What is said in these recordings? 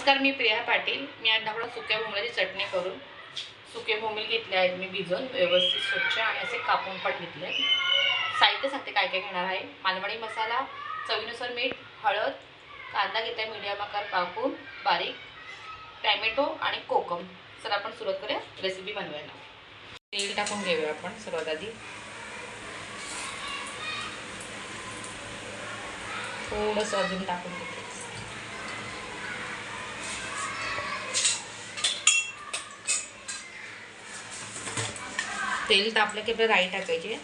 नमस्कार मी प्रिया पाटील. मी आज ढाबळा सुक्या भोमल्याची चटणी करून सुके भोंगल घेतले आहेत. मी भिजवून व्यवस्थित स्वच्छ आणि असे कापून पण घेतले आहेत. साहित्य सांगते काय काय घेणार आहे. मालवणी मसाला चवीनुसार मीठ हळद कांदा घेतला मीडियम आकार कापून बारीक टॅमॅटो आणि कोकम. सर आपण सुरुवात करूया. रेसिपी बनवायला. तेल टाकून घेऊया आपण सर्वात आधी. थोडंसं अजून टाकून घेते. तेल तापलं की आपलं राई टाकायची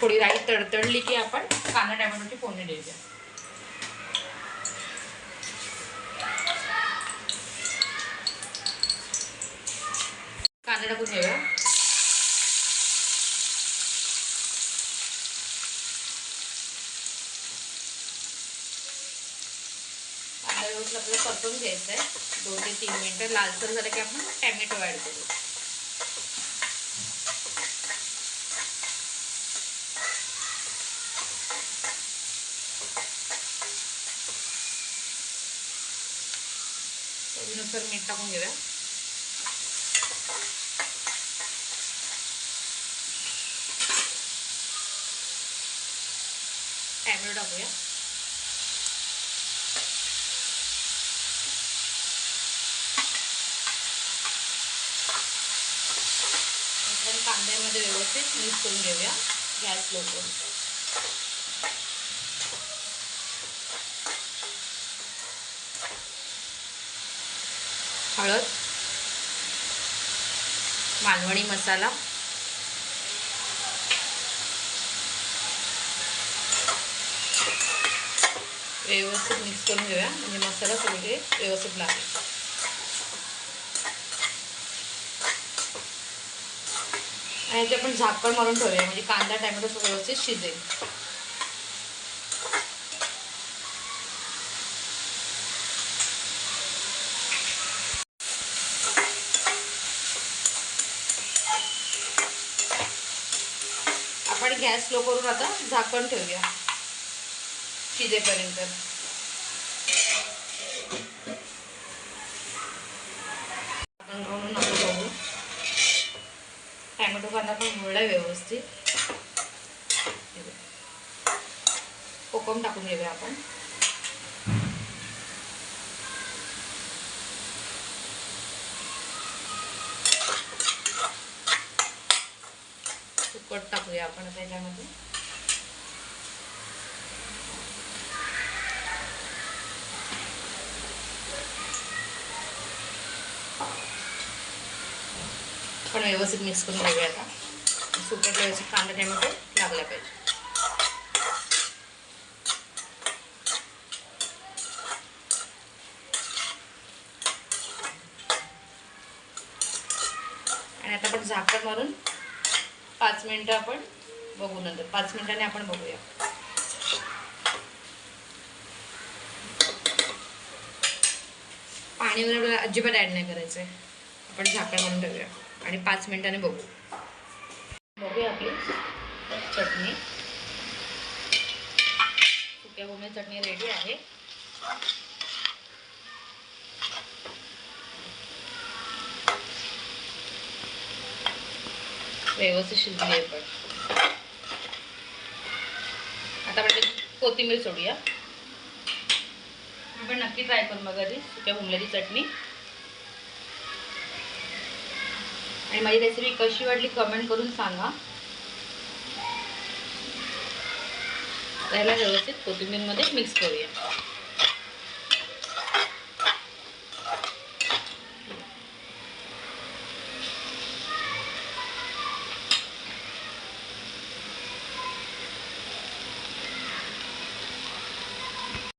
थोडी राई तडतडली की आपण कांदा टॅमॅटोची फोडणी द्यायची. कांदा टाकून घेऊया कांदा व्यवस्थित आपल्याला परतून घ्यायचं आहे दोन ते तीन मिनटं. लालसर झालं की आपण टॅमॅटो ॲड करू. चवीनुसार मीठ टाकून घेऊया. टॅमॅटो टाकूया. आपण कांद्यामध्ये व्यवस्थित मिक्स करून घेऊया गॅस लो करून. हळद मालवणी मसाला व्यवस्थित मिक्स करून घेऊया. म्हणजे मसाला सगळे व्यवस्थित लागेल. आणि ते आपण झाकण मारून ठेवूया म्हणजे कांदा टॅमॅटो व्यवस्थित शिजेल. आपण गॅस स्लो करून आता झाकण ठेवूया शिजेपर्यंत आपण करून नको बघू टोमॅटो कांदा पण मुळला व्यवस्थित. कोकम टाकून घेऊया आपण. सुकट टाकूया आपण त्याच्यामध्ये. पण व्यवस्थित मिक्स करून घेऊया आता. सुकट व्यवस्थित कांदा टॅमॅटो लागला पाहिजे. आणि आता आपण झाकण मारून पाच मिनटं आपण बघू नंतर. पाच मिनिटांनी आपण बघूया. पाणी वगैरे अजिबात ॲड नाही करायचं आहे आपण झाकण मारून ठेवूया. आणि पाच मिनिटाने बघू. बघूया आपली चटणी. सुक्या भोमल्या चटणी रेडी आहे. व्यवस्थित शिजली आहे पण. आता म्हणजे कोथिंबीर सोडूया. आपण नक्की ट्राय करून बघा ती सुक्या भोमल्याची चटणी. आणि माझी रेसिपी कशी वाटली कमेंट करून सांगा. त्याला व्यवस्थित कोथिंबीरमध्ये मिक्स करूया.